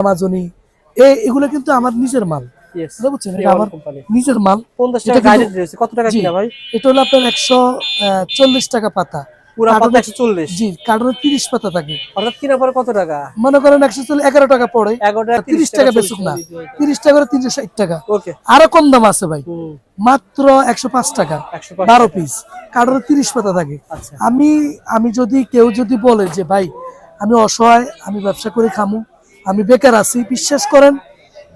আমাজনি এই এগুলো কিন্তু আমার নিজের মাল। ইয়েস এটা আমার নিজের মাল। 50 এটা টাকা কত কিনা ভাই? এটা হলো আপনার একশো চল্লিশ টাকা পাতা। পুরা কার্টুনে- পাতা 140 জি কার্টুনে তিরিশ পাতা থাকে। অর্থাৎ কিনা পরে কত টাকা? মনে করেন একশো চল্লিশ এগারো টাকা পড়ে। 11 টাকা বেচুক না। তিরিশ টাকা তিনশো ষাট টাকা। আরও কম দাম আছে ভাই। মাত্র একশো পাঁচ টাকা। বারো পিস কার্টুনে তিরিশ পাতা থাকে। আচ্ছা। আমি আমি যদি কেউ যদি বলে যে ভাই আমি অসহায় আমি ব্যবসা করে খামু। আমি বেকার আছি বিশ্বাস করেন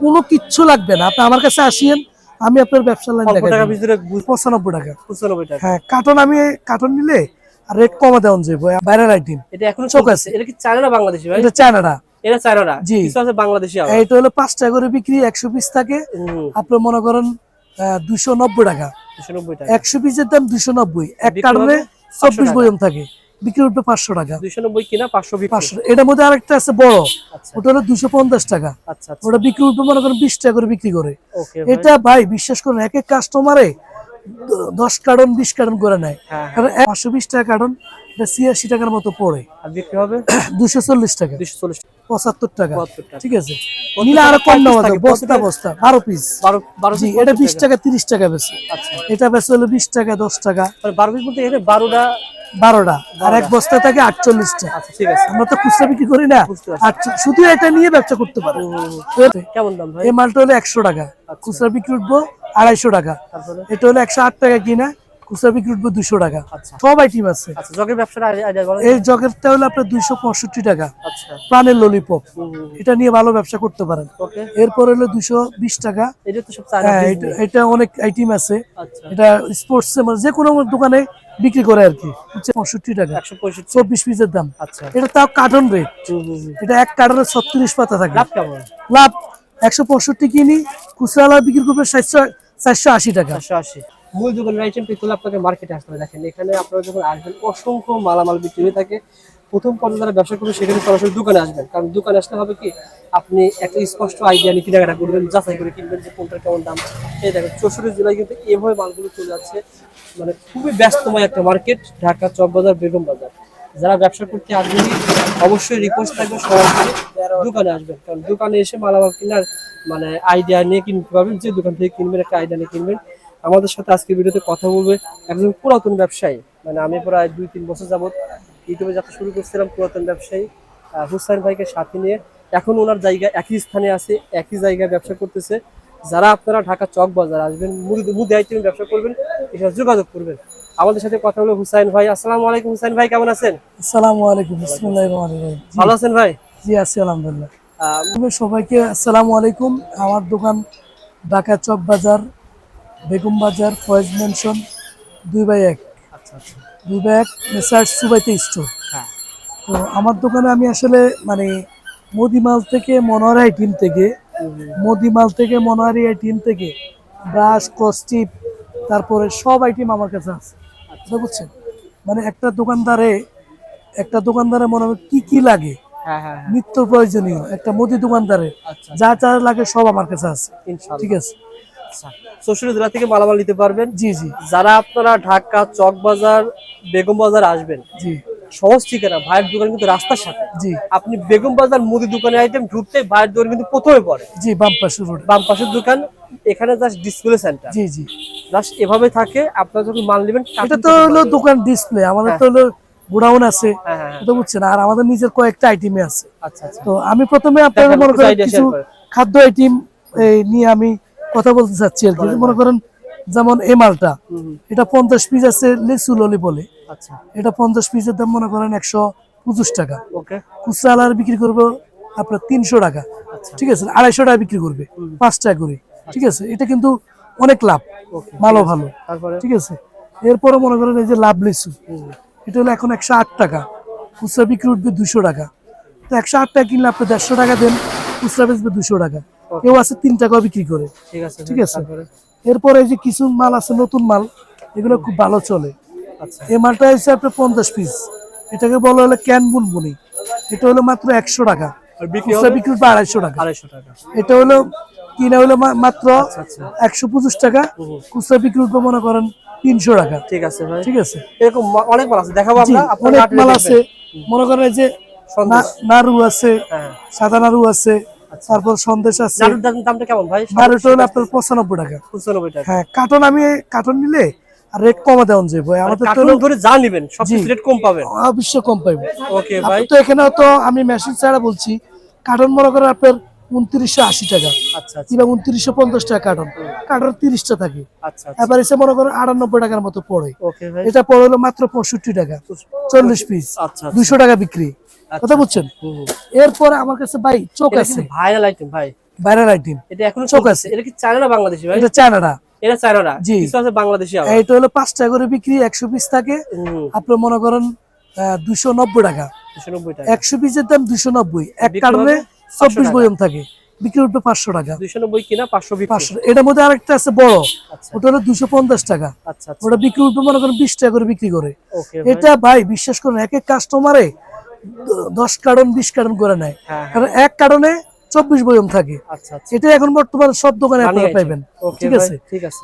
কোনো কিচ্ছু লাগবে না। আপনি আমার কাছে আসিয়েন আমি আপনার ব্যবসা লাইন পঁচানব্বই টাকা। 95 টাকা। হ্যাঁ কার্টন আমি কার্টন নিলে রেট কমা দেওয়া যাবে বাইরের আইটেম এটা এখনও চোখ চলতেছে এটা কি চায়না বাংলাদেশি ভাই? এটা চায়নাটা। এটা চায়নাটা। জি। কিছু আছে বাংলাদেশি এটা হলো পাঁচ টাকা করে বিক্রি একশো পিস থাকে। আপনি মনে করেন দুশো নব্বই টাকা। 290 টাকা। একশো পিসের দাম দুশো নব্বই। এক বিক্রি কার্টনে হবে চব্বিশ বয়ম থাকে। বিক্রি উঠবে পাঁচশো টাকা। 290 কিনা পাঁচশো পাঁচশো। এটার মধ্যে আরেকটা আছে বড়। আচ্ছা। ওটা হলো দুশো পঞ্চাশ টাকা। আচ্ছা আচ্ছা। ওটা বিক্রি উঠবে মনে করেন বিশ টাকা করে বিক্রি করে। এটা ভাই বিশ্বাস করেন এক এক কাস্টমারে দশ কার্টন বিশ কার্টন করে নেয়। হ্যাঁ কারণ পাঁচশো বিশ টাকা কার্টন এটা ছিয়াশি টাকার মতো পড়ে। আর বিক্রি হবে? দুশো চল্লিশ টাকা। 240 পঁচাত্তর টাকা। ঠিক আছে? নিলে আরও কম নেওয়া যাবে। বস্তা বস্তা। বারো পিস 12 12 জি এটা বিশ টাকা। তিরিশ টাকা বেশি। আচ্ছা। এটা বেশি হলো বিশ টাকা দশ টাকা। 12 পিস বলতে 12টা বারোটা আর এক বস্তা থাকে আটচল্লিশটা আচ্ছা ঠিক আছে। আমরা তো খুচরা বিক্রি করি না। শুধু এটা নিয়ে ব্যবসা করতে পারে। কেমন দাম এই মালটা হলো একশো টাকা। খুচরা বিক্রি উঠবো আড়াইশো টাকা। এটা হলো একশো আট টাকা কিনা খুচরা বিক্রি উঠবো দুশো টাকা। আচ্ছা। সব আইটেম আছে। আচ্ছা এই জগেরটা হলো আপনার দুইশো পঁয়ষট্টি টাকা। আচ্ছা। প্রাণের ললিপপ এটা নিয়ে ভালো ব্যবসা করতে পারেন। এরপর হলো দুশো বিশ টাকা। এটা হ্যাঁ অনেক আইটেম আছে। এটা স্পোর্টস মানে যে কোনো দোকানে বিক্রি করে আর কি। পঁয়ষট্টি টাকা। চব্বিশ পিসের দাম। আচ্ছা। এটা তাও কার্টন রেট। এটা এক কার্টনে ছত্রিশ পাতা থাকে। লাভ একশো পঁয়ষট্টি কিনি খুচরা বিক্রি করবে চারশো চারশো আশি টাকা। 480 মূল দোকানের আইটেম পেতে হলে আপনাকে মার্কেটে আসতে হবে। দেখেন, এখানে আপনারা যখন আসবেন, অসংখ্য মালামাল বিক্রি হয়ে থাকে। প্রথম পর্যায়ে যারা ব্যবসা করবে, সেখানে সরাসরি দোকানে আসবেন। কারণ দোকানে আসলে হবে কি, আপনি একটা স্পষ্ট আইডিয়া নিয়ে কেনাকাটা করবেন, যাচাই করে কিনবেন যে কোনটা কেমন দাম। এই দেখেন, চৌষট্টি জেলায় কিন্তু এভাবে মালগুলো চলে যাচ্ছে মানে খুবই ব্যস্তময় একটা মার্কেট ঢাকা চকবাজার, বেগম বাজার। যারা ব্যবসা করতে আগ্রহী, অবশ্যই রিকোয়েস্ট থাকবে সরাসরি দোকানে আসবেন। কারণ দোকানে এসে মালামাল কেনার মানে আইডিয়া নিয়ে কিনতে পারবেন, যে দোকান থেকে কিনবেন, একটা আইডিয়া নিয়ে কিনবেন। আমাদের সাথে আজকে ভিডিওতে কথা বলবে একজন পুরাতন ব্যবসায়ী। মানে আমি প্রায় দুই তিন বছর যাবত ইউটিউবে যাত্রা শুরু করছিলাম পুরাতন ব্যবসায়ী হুসাইন ভাইকে সাথে নিয়ে। এখন ওনার জায়গা একই স্থানে আছে, একই জায়গায় ব্যবসা করতেছে। যারা আপনারা ঢাকা চক বাজার আসবেন মুদি আইটেম ব্যবসা করবেন এসব যোগাযোগ করবেন। আমাদের সাথে কথা হলো হুসাইন ভাই। আসসালামু আলাইকুম হুসাইন ভাই কেমন আছেন? আসসালামু আলাইকুম বিসমুল্লাহির রহমানির রহিম। ভালো আছেন ভাই? জি আছি আলহামদুলিল্লাহ। সবাইকে আসসালামু আলাইকুম। আমার দোকান ঢাকা চক বাজার বেগম বাজার ফয়েজ মেনশন দুই বাই এক। আচ্ছা আচ্ছা। দুই বাই এক মেসার্স সুবাইতে স্টোর। হ্যাঁ। তো আমার দোকানে আমি আসলে মানে মোদিমাল থেকে মনোহর আইটিম থেকে মোদিমাল থেকে মনোহারি আইটিম থেকে ব্রাশ কস্টিপ তারপরে সব আইটেম আমার কাছে আছে। বুঝতে বুঝছেন? মানে একটা দোকানদারে একটা দোকানদারে মনে হয় কি কি লাগে? হ্যাঁ হ্যাঁ হ্যাঁ। নিত্য প্রয়োজনীয়। একটা মুদি দোকানদারে আচ্ছা। যা যা লাগে সব আমার কাছে আছে। ঠিক আছে? আচ্ছা। চৌষট্টি জেলা থেকে মালামাল নিতে পারবেন। জি জি। যারা আপনারা ঢাকা চক বাজার বেগম বাজার আসবেন জি। সহজ ঠিকানা ভাইয়ের দোকান কিন্তু রাস্তার সাথে। জি। আপনি বেগম বাজার মুদি দোকানের আইটেম ঢুকতে ভাইয়ের দোকান কিন্তু প্রথমে পড়ে। জি বাম্পা শুরু বাম পাশের দোকান এখানে জাস্ট ডিসপ্লে সেন্টার জি জি। এভাবে থাকে আপনারা যখন মাল নেবেন এটা তো হলো দোকান ডিসপ্লে আমাদের তো হলো গোডাউন আছে। হ্যাঁ হ্যাঁ হ্যাঁ। বুঝছেন আর আমাদের নিজের কয়েকটা আইটেমে আছে। আচ্ছা আচ্ছা। তো আমি প্রথমে আপনাদের মনে করেন কিছু খাদ্য আইটেম নিয়ে আমি কথা বলতে চাচ্ছি আর কি। মনে করেন যেমন এই মালটা এটা পঞ্চাশ পিস আছে লেসু ললি বলে এটা পঞ্চাশ পিসের দাম মনে করেন একশো পঁচিশ টাকা। খুচরা আলার বিক্রি করব আপনার তিনশো টাকা। আচ্ছা। ঠিক আছে আড়াইশো টাকা বিক্রি করবে পাঁচ টাকা করে। ঠিক আছে এটা কিন্তু অনেক লাভ। ভালো ভালো। ঠিক আছে। এরপরে মনে করেন এই যে লাভ লিচু এটা হলো এখন একশো আট টাকা। খুচরা বিক্রি উঠবে দুশো টাকা। তো একশো আট টাকা কিনলে আপনি দেড়শো টাকা দেন খুচরা বেচবে দুশো টাকা। কেউ আছে তিন টাকাও বিক্রি করে। ঠিক আছে ঠিক আছে। এরপরে এই যে কিছু মাল আছে নতুন মাল এগুলো খুব ভালো চলে। আচ্ছা। এই মালটা হচ্ছে আপনার পঞ্চাশ পিস এটাকে বলা হলো ক্যান বুনবুনি। এটা হলো মাত্র একশো টাকা। বিক্রি উঠবে আড়াইশো টাকা। আড়াইশো টাকা। এটা হলো কিনা হলো মাত্র আচ্ছা একশো পঁচিশ টাকা। খুচরা বিক্রি উঠবে মনে করেন তিনশো টাকা। ঠিক আছে ভাই। ঠিক আছে? এরকম অনেক মাল আছে দেখাবো অনেক মাল আছে। মনে করেন যে সন্দেশ। না- নাড়ু আছে হ্যাঁ। সাদা নাড়ু আছে আচ্ছা। তারপর সন্দেশ আছে। দামটা কেমন ভাই? হলো আপনার পঁচানব্বই টাকা। পঁচানব্বই টাকা। হ্যাঁ কার্টন আমি কার্টন নিলে আর রেট কমা দেওয়া যাবে। মানে আমাদের তো ধরে যা নিবেন সব রেট কম পাবেন। কম পাইবো। ওকে ভাই। তো আমি মেশিন ছাড়া বলছি। কার্টন মনে করেন আপনার উনত্রিশশো আশি টাকা। আচ্ছা আচ্ছা। কিংবা উনত্রিশশো পঞ্চাশ টাকা কার্টন। কার্টন তিরিশটা থাকে। আচ্ছা এবার এসে মনে করেন আটানব্বই টাকার মতো পড়ে। এটা পড়ে হলো মাত্র পঁয়ষট্টি টাকা। চল্লিশ পিস। আচ্ছা টাকা বিক্রি। কথা বুঝছেন। এরপরে আমার কাছে ভাই চোখ আছে। ভাইরাল আইটেম ভাই। বাইরের আইটেম এটা এখনও চোখ চলতেছে এটা কি চায়না বাংলাদেশি ভাই? এটা চায়নাটা। এটা চায়নাটা। জি। কিছু আছে বাংলাদেশি এটা হলো পাঁচ টাকা করে বিক্রি একশো পিস থাকে। হুম, আপনার মনে করেন দুশো নব্বই টাকা। 290 টাকা। একশো পিসের দাম দুশো নব্বই। এক কারণে চব্বিশ 500 বয়ম থাকে। বিক্রি উঠবে পাঁচশো টাকা। 290 কিনা 500 পাঁচশো। এটার মধ্যে আরেকটা আছে বড়। আচ্ছা ওটা হলো দুশো পঞ্চাশ টাকা। আচ্ছা আচ্ছা ওটা বিক্রি উঠবে মনে করেন বিশ টাকা করে বিক্রি করে। এটা ভাই বিশ্বাস করেন এক এক কাস্টমারে দশ কার্টন বিশ কার্টন করে নেয়। হ্যাঁ হ্যাঁ, কারণ এক চব্বিশ বয়ম থাকে। এটা এখন বর্তমানে সব দোকানে পানি আপনারা পাইবেন। ঠিক আছে?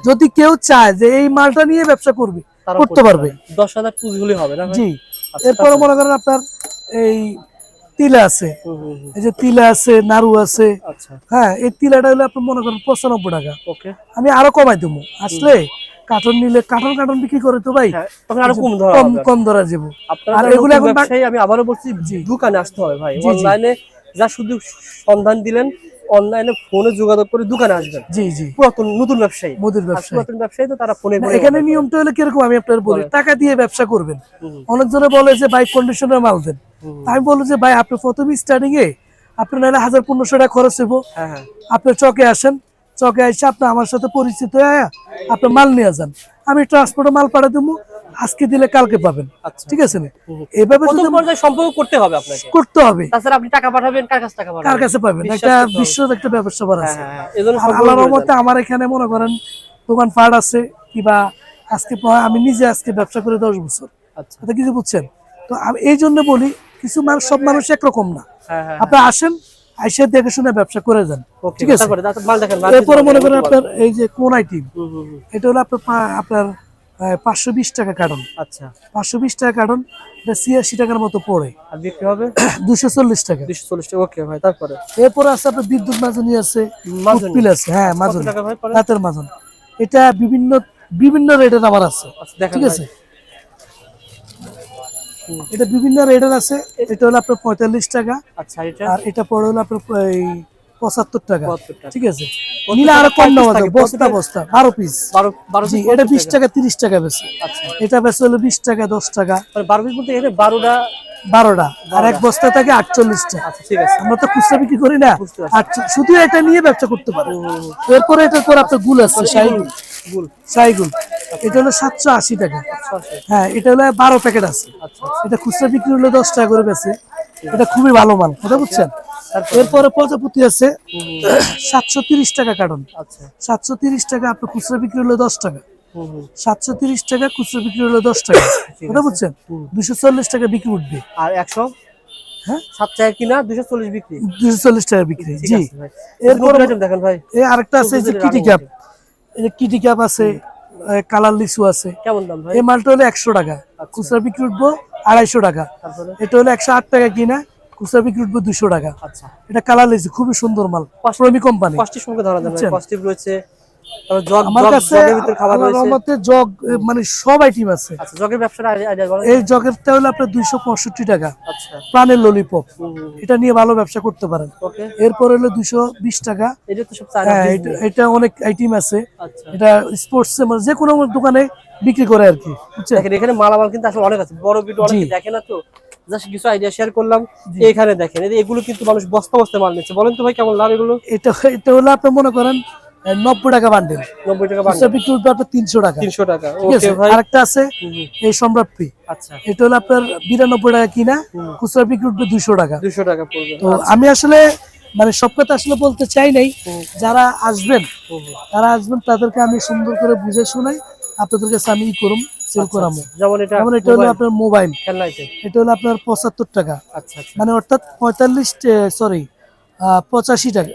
যদি কেউ চায় যে এই মালটা নিয়ে ব্যবসা করবে করতে পারবে। 10000 পুঁজি হলে হবে না জি। এরপরে মনে করেন আপনার এই তিলা আছে। এই যে তিলা আছে নাড়ু আছে। আচ্ছা। হ্যাঁ এই তিলাটা হলে আপনি মনে করেন পঁচানব্বই টাকা। আমি আরও কমাই দেবো। আসলে কার্টন নিলে কার্টন কার্টন বিক্রি করে তো ভাই। হ্যাঁ তখন আরও কম ধরা কম কম ধরা যাব। আর এগুলো এখন আমি আবারও বলছি দোকানে আসতে হবে ভাই। অনলাইনে যা শুধু সন্ধান দিলেন অনলাইনে ফোনে যোগাযোগ করে দোকানে আসবেন। জি জি। পুরাতন নতুন ব্যবসায়ী। মুদির আর ব্যবসা পুরাতন ব্যবসায়ী তো তারা ফোনে এখানে নিয়মটা হলো কীরকম আমি আপনার বলি টাকা দিয়ে ব্যবসা করবেন। হুম, অনেকজনে বলে যে বাইক কন্ডিশনের মাল দেন। আমি বলব যে ভাই আপনি প্রথমে স্টার্টিং এ আপনি নাহলে হাজার পনেরোশো টাকা খরচ হইব। হ্যাঁ হ্যাঁ। আপনি চকে আসেন চকে এসে আপনি আমার সাথে পরিচিত হয়ে আপনি মাল নিয়ে যান। আমি ট্রান্সপোর্টে মাল পাঠিয়ে দেবো আজকে দিলে কালকে পাবেন। আচ্ছা। ঠিক আছে না? এভাবে সম্পর্ক করতে হবে আপনাকে। করতে হবে। তাছাড়া আপনি টাকা পাঠাবেন কার কাছে টাকা কার কাছে পাবেন? একটা বিশ্ব একটা ব্যবসা করা হ্যাঁ আছে। হ্যাঁ হ্যাঁ। আল্লাহর রহমতে আমার এখানে মনে করেন দোকান ফাট আছে কিবা আজকে আমি নিজে আজকে ব্যবসা করে দশ বছর। আচ্ছা। কিছু বুঝছেন? তো আমি এই জন্য বলি কিছু মানুষ সব মানুষ একরকম না। আপনি আসেন আইসে দেখে শুনে ব্যবসা করে যান। ঠিক আছে? মাল এরপরে মনে করেন আপনার এই যে কোন আইটেম। এটা হলো আপনার আপনার পাঁচশো বিশ টাকা কার্টন। আচ্ছা। পাঁচশো বিশ টাকা কার্টন এটা ছিয়াশি টাকার মতো পড়ে। আর বিক্রি হবে? দুশো চল্লিশ টাকা। দুশো চল্লিশ টাকা ওকে ভাই তারপরে? এরপরে আছে আপনার বিদ্যুৎ মাজনি আছে মাজনি। আছে হ্যাঁ কত টাকা ভাই পরে রাতের মাজন এটা বিভিন্ন বিভিন্ন রেটের আমার আছে। আচ্ছা ঠিক আছে? এটা বিভিন্ন রেটের আছে এটা হলো আপনার পঁয়তাল্লিশ টাকা। আচ্ছা এটা? আর এটা পড়ে হলো আপনার পঁচাত্তর টাকা। ঠিক আছে? নিলে আরও কম নেওয়া বস্তা বস্তা বারো পিস জি এটা বিশ টাকা। তিরিশ টাকা বেশি। আচ্ছা। এটা বেশি হলো বিশ টাকা দশ টাকা। মানে বারো পিস বলতে বারোটা বারোটা। আর এক বস্তা থাকে আটচল্লিশটা আচ্ছা আমরা তো খুচরা বিক্রি করি না। শুধু এটা নিয়ে ব্যবসা করতে পারে। এরপরে এটার পর আপনার গুল আছে শাহিগুল গুল এটা হলো সাতশো আশি টাকা। হ্যাঁ এটা হলো বারো প্যাকেট আছে। আচ্ছা এটা খুচরা বিক্রি হলো দশ টাকা করে বেছে এটা খুবই ভালো মাল। কথা বুঝছেন? এরপরে প্রজাপতি আছে। সাতশো তিরিশ টাকা কার্টন। আচ্ছা। সাতশো তিরিশ টাকা আপনার খুচরা বিক্রি হলো দশ টাকা। সাতশো তিরিশ টাকা খুচরা বিক্রি হলো দশ টাকা। কথা বুঝছেন? দুশো চল্লিশ টাকা বিক্রি উঠবে। আর একশো? হ্যাঁ? সাত টাকা কিনা? দুশো চল্লিশ বিক্রি? দুশো চল্লিশ টাকা বিক্রি জি। এরপরে দেখেন ভাই। এই আরেকটা আছে যে কিটি ক্যাপ এই যে কিটি ক্যাপ আছে কালার লিচু আছে। কেমন দাম ভাই? এই মালটা হলো একশো টাকা। খুচরা বিক্রি উঠবো আড়াইশো টাকা। এটা হলো একশো আট টাকা কিনা। খুচরা বিক্রি উঠবো দুশো টাকা। আচ্ছা। এটা কালার লিচু খুবই সুন্দর মাল প্রমি কোম্পানি। কষ্টের সঙ্গে ধরা কষ্টিভ রয়েছে আমার কাছে রহমতে জগ মানে সব আইটেম আছে। আচ্ছা এই জগেরটা হলো আপনার দুইশো পঁয়ষট্টি টাকা। আচ্ছা। প্রাণের ললিপপ এটা নিয়ে ভালো ব্যবসা করতে পারেন। এরপর হলো দুইশো বিশ টাকা। এটা হ্যাঁ অনেক আইটেম আছে। আচ্ছা। এটা স্পোর্টস মানে যে কোনো দোকানে বিক্রি করে আর কি। এখানে মালামাল কিন্তু আসলে অনেক আছে। বড় ভিডিও অনেকে। দেখে না তো। জাস্ট কিছু আইডিয়া শেয়ার করলাম। এখানে দেখেন এগুলো কিন্তু মানুষ বস্তা বস্তা মাল নিচ্ছে। বলেন তো ভাই কেমন লাভ এগুলো? এটা এটা হলো আপনি মনে করেন নব্বই টাকা বান্ডেল। নব্বই তিনশো টাকা। তিনশো আরেকটা আছে এই সম্রাটপি আচ্ছা। এটা হলো আপনার বিরানব্বই টাকা কিনা খুচরা বিক্রি উঠবে টাকা। দুশো টাকা পড়বে। তো আমি আসলে মানে সব কথা আসলে বলতে চাই নাই। যারা আসবেন। তারা আসবেন তাদেরকে আমি সুন্দর করে বুঝে শুনাই। আপনাদের কাছে আমি ই করুম সেল করামো। যেমন এটা যেমন এটা হলো আপনার মোবাইল এটা হলো আপনার পঁচাত্তর টাকা। আচ্ছা আচ্ছা। মানে অর্থাৎ পঁয়তাল্লিশ সরি পঁচাশি টাকা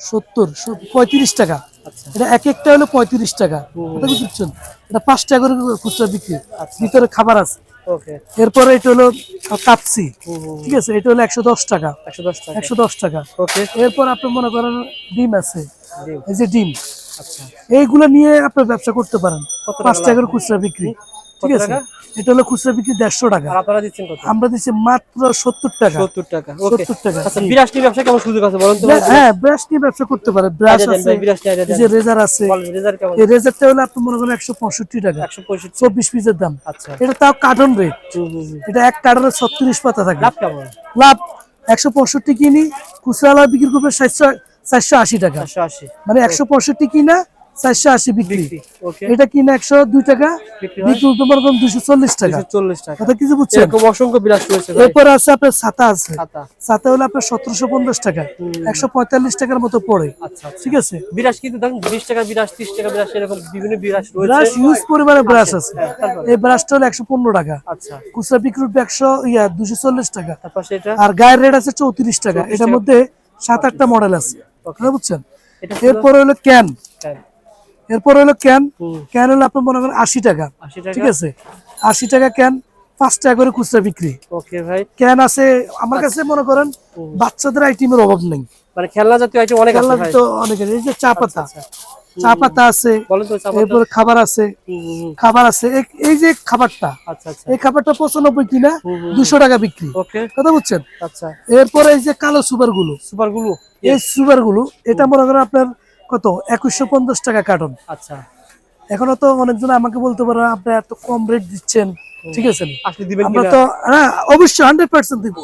সত্তর সত- পঁয়ত্রিশ টাকা। আচ্ছা। এটা এক একটা হলো পঁয়ত্রিশ টাকা। এটা বুঝছেন এটা পাঁচ টাকা করে খুচরা বিক্রি। ভিতরে খাবার আছে। ওকে। এরপরে এটা হলো কাপসি। ঠিক আছে? এটা হলো একশো দশ টাকা। একশো দশ টাকা। একশো দশ টাকা। ওকে। এরপর আপনি মনে করেন ডিম আছে। এই যে ডিম। আচ্ছা এইগুলো নিয়ে আপনি ব্যবসা করতে পারেন। পাঁচ টাকার খুচরা বিক্রি। ঠিক আছে? এটা হলো খুচরা বিক্রি দেড়শো টাকা। আপনারা দিচ্ছেন আমরা দিচ্ছি মাত্র সত্তর টাকা। সত্তর টাকা ওকে 70 টাকা, আচ্ছা। ব্যবসা কেমন সুযোগ আছে বলুন হ্যাঁ ব্রাশ নিয়ে ব্যবসা করতে পারে। ব্রাশ আছে যে রেজার আছে। এই রেজারটা হলো আপনি মনে করেন একশো পঁয়ষট্টি টাকা। চব্বিশ পিসের দাম। আচ্ছা। এটা তাও কার্টন রেট। এটা এক কার্টনে ছত্রিশ পাতা থাকে। লাভ লাভ একশো পঁয়ষট্টি কিনি খুচরা বিক্রি করবে সাতশো চারশো আশি টাকা। চারশো আশি। মানে একশো পঁয়ষট্টি কিনা চারশো আশি বিক্রি। এটা কিনা একশো দুই টাকা বিক্রি দুশো চল্লিশ টাকা। চল্লিশ টাকা। কথা কিছু অসংখ্য বিরাজ রয়েছে ভাই। এরপর আছে আপনার ছাতা আছে। ছাতা। হলো আপনার সতেরোশো পঞ্চাশ টাকা। একশো পঁয়তাল্লিশ টাকার মতো পড়ে। আচ্ছা আচ্ছা। ঠিক আছে? বিরাজ কিন্তু ধরুন বিশ টাকা বিরাজ ত্রিশ টাকা বিরাজ এরকম বিভিন্ন বিরাজ ব্রাশ রয়েছে ইউজ পরিমাণে ব্রাশ আছে। হ্যাঁ, এই ব্রাশটা হলো একশো পনেরো টাকা। আচ্ছা। খুচরা বিক্রি একশো ইয়া দুশো চল্লিশ টাকা। আর গায়ের রেট আছে চৌত্রিশ টাকা। এটার মধ্যে সাত আটটা মডেল আছে। কথা বুঝছেন? এটা এরপরে হলো ক্যান। হ্যাঁ, এরপরে হলো ক্যান। ক্যান হলো আপনার মনে করেন আশি টাকা। ঠিক আছে? আশি টাকা ক্যান পাঁচ টাকা করে খুচরা বিক্রি। ওকে ভাই। ক্যান আছে আমার কাছে মনে করেন বাচ্চাদের আইটেমের অভাব নেই। মানে খেলনা জাতীয় আইটেম অনেক খেলনা জাতীয় অনেক এই যে চা পাতা। আচ্ছা। চা পাতা আছে এরপরে খাবার আছে। খাবার আছে। এই- যে খাবারটা আচ্ছা আচ্ছা। এই খাবারটা পঁচানব্বই কিনা দুশো টাকা বিক্রি। কথা বুঝছেন? আচ্ছা। এরপরে এই যে কালো সুপারগুলো সুপারগুলো এই সুপারগুলো এটা মনে করেন আপনার কত? একুশশো পঞ্চাশ টাকা কার্টন আচ্ছা। এখনও তো অনেকজন আমাকে বলতে পারো আপনি এত কম রেট দিচ্ছেন। ঠিক আছে? আমরা তো হ্যাঁ অবশ্যই হান্ড্রেড পার্সেন্ট দিব।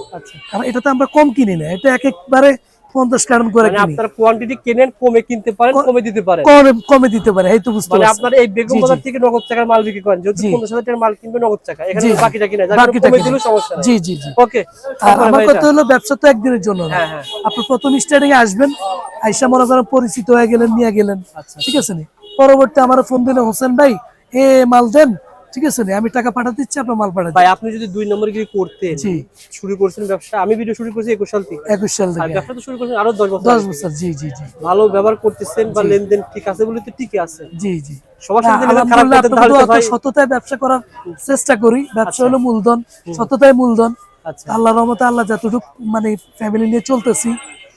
কারণ এটাতে আমরা কম কিনি না। এটা এক একবারে কার্টন করে মানে কিনি। আপনারা কোয়ান্টিটি কেনেন কমে কিনতে পারেন কমে দিতে পারেন। কমে কমে দিতে পারে এই তো বুঝতে মানে আপনারা এই বেগম বাজার থেকে নগদ টাকার মাল বিক্রি করেন জি। টাকার মাল কিনবে নগদ টাকা এখানে বাকিটা কিনা যার বাকিটা কমে সমস্যা নেই। জি জি জি। ওকে আমার কথা হলো ব্যবসা তো একদিনের জন্য না। হ্যাঁ হ্যাঁ। আপনি প্রথম স্টার্টিং এ আসবেন আইসা মনে করেন পরিচিত হয়ে গেলেন নিয়ে গেলেন। আচ্ছা ঠিক আছে নি? পরবর্তী আমার ফোন দিলে হোসেন ভাই এ মাল দেন ঠিক আছে আমি টাকা পাঠাতে দিচ্ছি আপনার মাল পাঠাতে ভাই আপনি যদি দুই নম্বর গিয়ে করতেন জি। শুরু করছেন ব্যবসা আমি ভিডিও শুরু করছি একুশ সাল থেকে। একুশ সাল থেকে। ব্যবসা তো শুরু করছেন আরও দশ বছর দশ আগে। বছর জি জি জি। ভালো ব্যবহার করতেছেন বা লেনদেন ঠিক আছে বলে তো ঠিকই আছে। জি জি। সবার সাথে খারাপ আপনার তাহলে ভাই সততায় ব্যবসা করার চেষ্টা করি। ব্যবসা হলো মূলধন সততায় মূলধন। আচ্ছা। আল্লাহর রহমতে আল্লাহ যতটুকু মানে ফ্যামিলি নিয়ে চলতেছি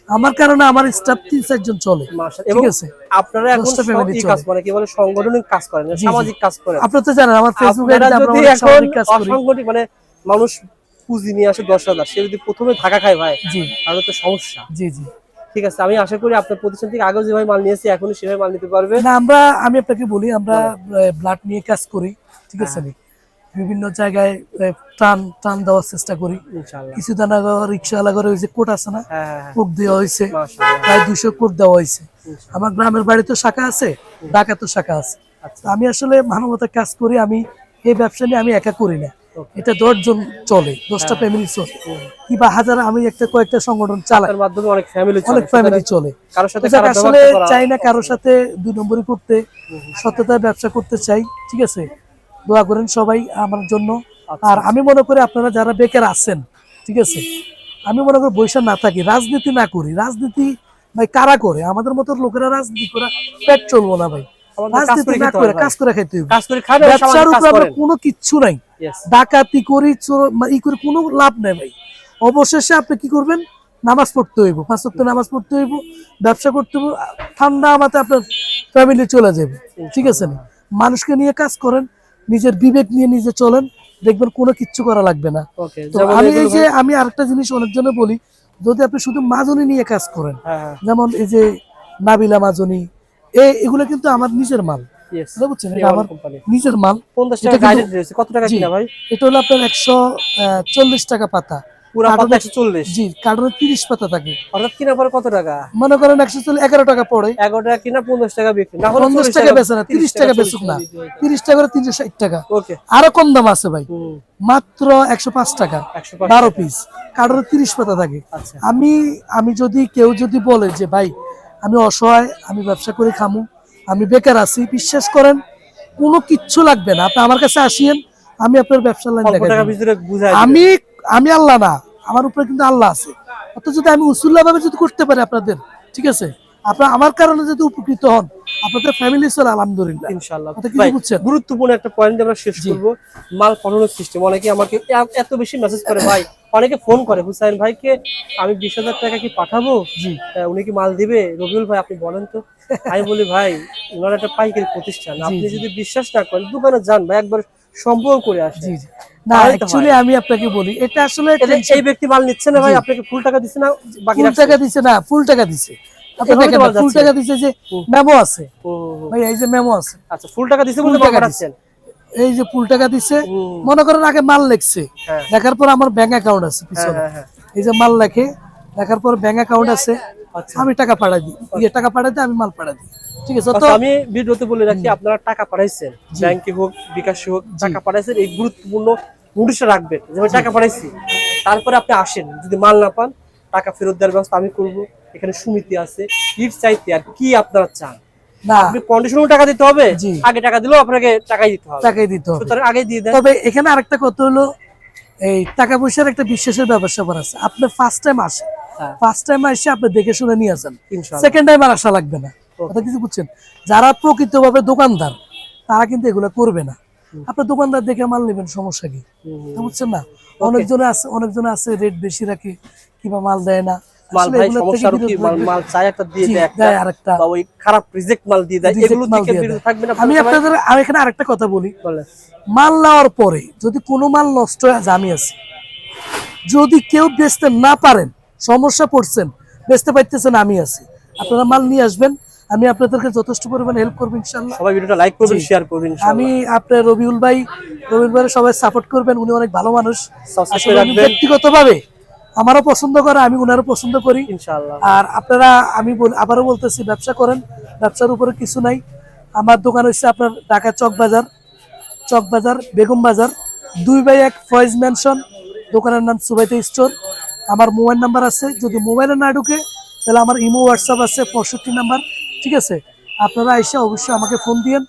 আমার কারণে আমার স্টাফ তিন চারজন চলে। ঠিক আছে? আপনারা এখন। কাজ করেন কি বলে সংগঠনিক কাজ করেন সামাজিক কাজ করেন। আপনারা তো জানেন আমার ফেসবুকে আমরা অনেক সামাজিক কাজ করি। অসাংগঠিক মানে মানুষ পুঁজি নিয়ে আসে দশ হাজার সে যদি প্রথমে খায় ভাই জি। তাহলে তো সমস্যা। জি জি। ঠিক আছে আমি আশা করি আপনার প্রতিষ্ঠান থেকে আগেও যেভাবে মাল নিয়েছি এখনই সেভাবে মাল নিতে পারবে। না আমরা আমি আপনাকে বলি আমরা ব্লাড নিয়ে কাজ করি। ঠিক আছে? নি? বিভিন্ন জায়গায় টান টান দেওয়ার চেষ্টা করি। কিছু দানা রিক্সাওয়ালা করে যে কোট আছে না হ্যাঁ হ্যাঁ হ্যাঁ। কোট দেওয়া হয়েছে প্রায় দুশো কোট দেওয়া হয়েছে। আমার গ্রামের বাড়িতে শাখা আছে ঢাকা তো শাখা আছে। আচ্ছা। আমি আসলে মানবতার কাজ করি আমি এই ব্যবসা নিয়ে আমি একা করি না। এটা দশজন চলে দশটা ফ্যামিলি চলে। কিংবা হাজার আমি একটা কয়েকটা সংগঠন চালাই। মাধ্যমে অনেক ফ্যামিলি অনেক ফ্যামিলি চলে। তো আসলে চাই না কারোর সাথে দুই নম্বরই করতে সত্যতায় ব্যবসা করতে চাই ঠিক আছে? দোয়া করেন সবাই আমার জন্য। আর আমি মনে করি আপনারা যারা বেকার আছেন ঠিক আছে? আমি মনে করি বৈশা না থাকি রাজনীতি না করি। রাজনীতি ভাই কারা করে? আমাদের মতো লোকেরা রাজনীতি করা পেট চলবো না ভাই। রাজনীতি না করে কাজ করে খাইতে হবে। কাজ করে খান এবং ব্যবসার উপর আমরা কোনো কিচ্ছু নাই। ডাকাতি করি ই করে কোনো লাভ নেই ভাই। অবশেষে আপনি কি করবেন? নামাজ পড়তে হইব। পাঁচ ওয়াক্ত নামাজ পড়তে হইব ব্যবসা করতে হইব ঠান্ডা আমাতে আপনার ফ্যামিলি চলে যাবে। ঠিক আছে না? মানুষকে নিয়ে কাজ করেন নিজের বিবেক নিয়ে নিজে চলেন দেখবেন কোনো কিচ্ছু করা লাগবে না। তো আমি এই যে আমি আরেকটা জিনিস অনেকজনে বলি যদি আপনি শুধু মাজনি নিয়ে কাজ করেন হ্যাঁ হ্যাঁ। যেমন এই যে নাবিলা মাজনি এই এগুলো কিন্তু আমার নিজের মাল। এটা আমার নিজের মাল। 50 টাকা কত এটা হলো আপনার একশো চল্লিশ টাকা পাতা। পুরো পাতা 140 জি কার্টনে তিরিশ পাতা থাকে। অর্থাৎ কিনা পরে কত টাকা? মনে করেন একশো চল্লিশ এগারো টাকা পড়ে। 11 টাকা কিনা 50 টাকা বিক্রি। না হলে পঞ্চাশ 40 টাকা বেচে না তিরিশ টাকা বেচুক না। তিরিশ টাকা করে তিনশো ষাট টাকা। ওকে। আরও কম দাম আছে ভাই। মাত্র একশো পাঁচ টাকা। 105 বারো পিস। কার্টনে তিরিশ পাতা থাকে। আচ্ছা। আমি আমি যদি কেউ যদি বলে যে ভাই আমি অসহায় আমি ব্যবসা করে খামু আমি বেকার আছি বিশ্বাস করেন কোনো কিচ্ছু লাগবে না। আপনি আমার কাছে আসিয়েন আমি আপনার ব্যবসার লাইন আমি আমি আল্লাহ না আমার উপরে কিন্তু আল্লাহ আছে। অত যদি আমি উসুল্লাহ ভাবে যদি করতে পারি আপনাদের ঠিক আছে? আপনার আমার কারণে যদি উপকৃত হন আপনাদের ফ্যামিলি চলে আলহামদুলিল্লাহ। ইনশাআল্লাহ। কি বুঝছেন? গুরুত্বপূর্ণ একটা পয়েন্ট আমরা শেষ করব মাল পাঠানোর সিস্টেম অনেকে আমাকে এত বেশি মেসেজ করে ভাই অনেকে ফোন করে হুসাইন ভাইকে আমি বিশ হাজার টাকা কি পাঠাবো? জি। উনি কি মাল দিবে? রবিউল ভাই আপনি বলেন তো। আমি বলি ভাই ওনার একটা পাইকারি প্রতিষ্ঠান। আপনি যদি বিশ্বাস না করেন দোকানে যান ভাই একবার সম্পর্ক করে আসেন জি জি। না অ্যাকচুয়ালি আমি আপনাকে বলি এটা আসলে এই ব্যক্তি মাল নিচ্ছে না ভাই আপনাকে ফুল টাকা দিচ্ছে না বাকি টাকা না ফুল ফুল দিছে যে মেমো আছে। ভাই এই যে মেমো আছে। আচ্ছা ফুল টাকা দিচ্ছে বলে টাকা এই যে ফুল টাকা হুম। মনে করেন আগে মাল লেখছে। হ্যাঁ। লেখার পর আমার ব্যাংক অ্যাকাউন্ট আছে পিছনে। হ্যাঁ হ্যাঁ। এই যে মাল লেখে লেখার পর ব্যাংক অ্যাকাউন্ট আছে আচ্ছা। আমি টাকা পাঠাই দিই। ইয়ে টাকা পাঠাই দিই আমি মাল পাঠাই দিই। ঠিক আছে তো আচ্ছা, আমি ভিডিওতে বলে রাখি আপনারা টাকা পাঠাইছেন। ব্যাংকে হোক বিকাশে হোক টাকা পাঠাইছেন এই গুরুত্বপূর্ণ রাখবেন টাকা পাঠাইছি। তারপরে আপনি আসেন যদি মাল না পান টাকা ফেরত দেওয়ার ব্যবস্থা আমি করব। এখানে সমিতি আছে ইট চাইতে আর কি আপনারা চান? আপনি কন্ডিশনাল টাকা দিতে হবে আগে টাকা দিলেও আপনাকে টাকাই দিতে হবে। টাকাই দিতে হবে। সুতরাং আগে দিয়ে দেন। তবে এখানে আরেকটা কথা হলো এই টাকা পয়সার একটা বিশ্বাসের ব্যবসা আছে। আপনি ফার্স্ট টাইম আসেন। ফার্স্ট টাইম এসে আপনি দেখে শুনে নিয়ে আসেন। সেকেন্ড টাইম আর আসা লাগবে না। কথা কিছু বুঝছেন? যারা প্রকৃতভাবে দোকানদার তারা কিন্তু এগুলো করবে না। আপনার দোকানদার দেখে মাল নেবেন সমস্যা কি? বুঝছেন না? অনেকজনে আছে অনেকজনে আছে রেট বেশি রাখে কিংবা মাল দেয় না। আমি আপনাদের আমি এখানে আরেকটা কথা বলি। মাল নেওয়ার পরে যদি কোনো মাল নষ্ট হয় আজ আমি আছি। যদি কেউ বেচতে না পারেন সমস্যা পড়ছেন বেচতে পারতেছেন আমি আছি। আপনারা মাল নিয়ে আসবেন আমি আপনাদেরকে যথেষ্ট পরিমাণে হেল্প করব ইনশাল্লাহ সবাই ভিডিওটা লাইক করবেন শেয়ার করবেন আমি আপনার রবিউল ভাই রবিউল ভাই সবাই সাপোর্ট করবেন উনি অনেক ভালো মানুষ। ব্যক্তিগতভাবে আমারও পছন্দ করে আমি উনারও পছন্দ করি। ইনশাআল্লাহ। আর আপনারা আমি আবারও বলতেছি ব্যবসা করেন ব্যবসার উপরে কিছু নাই। আমার দোকান হচ্ছে আপনার ঢাকা চক বাজার চক বাজার বেগম বাজার। দুই বাই এক ফয়েজ ম্যানশন দোকানের নাম সুবাইতে স্টোর। আমার মোবাইল নাম্বার আছে যদি মোবাইলে না ঢুকে তাহলে আমার ইমো হোয়াটসঅ্যাপ আছে পঁয়ষট্টি নাম্বার ঠিক আছে? আপনারা এসে অবশ্যই আমাকে ফোন দিয়েন।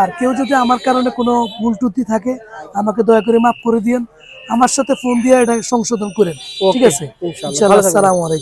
আর কেউ যদি আমার কারণে কোনো ভুল ত্রুটি থাকে আমাকে দয়া করে মাফ করে দিয়েন। আমার সাথে ফোন দিয়ে এটা সংশোধন করেন ঠিক আছে। আসসালামু আলাইকুম।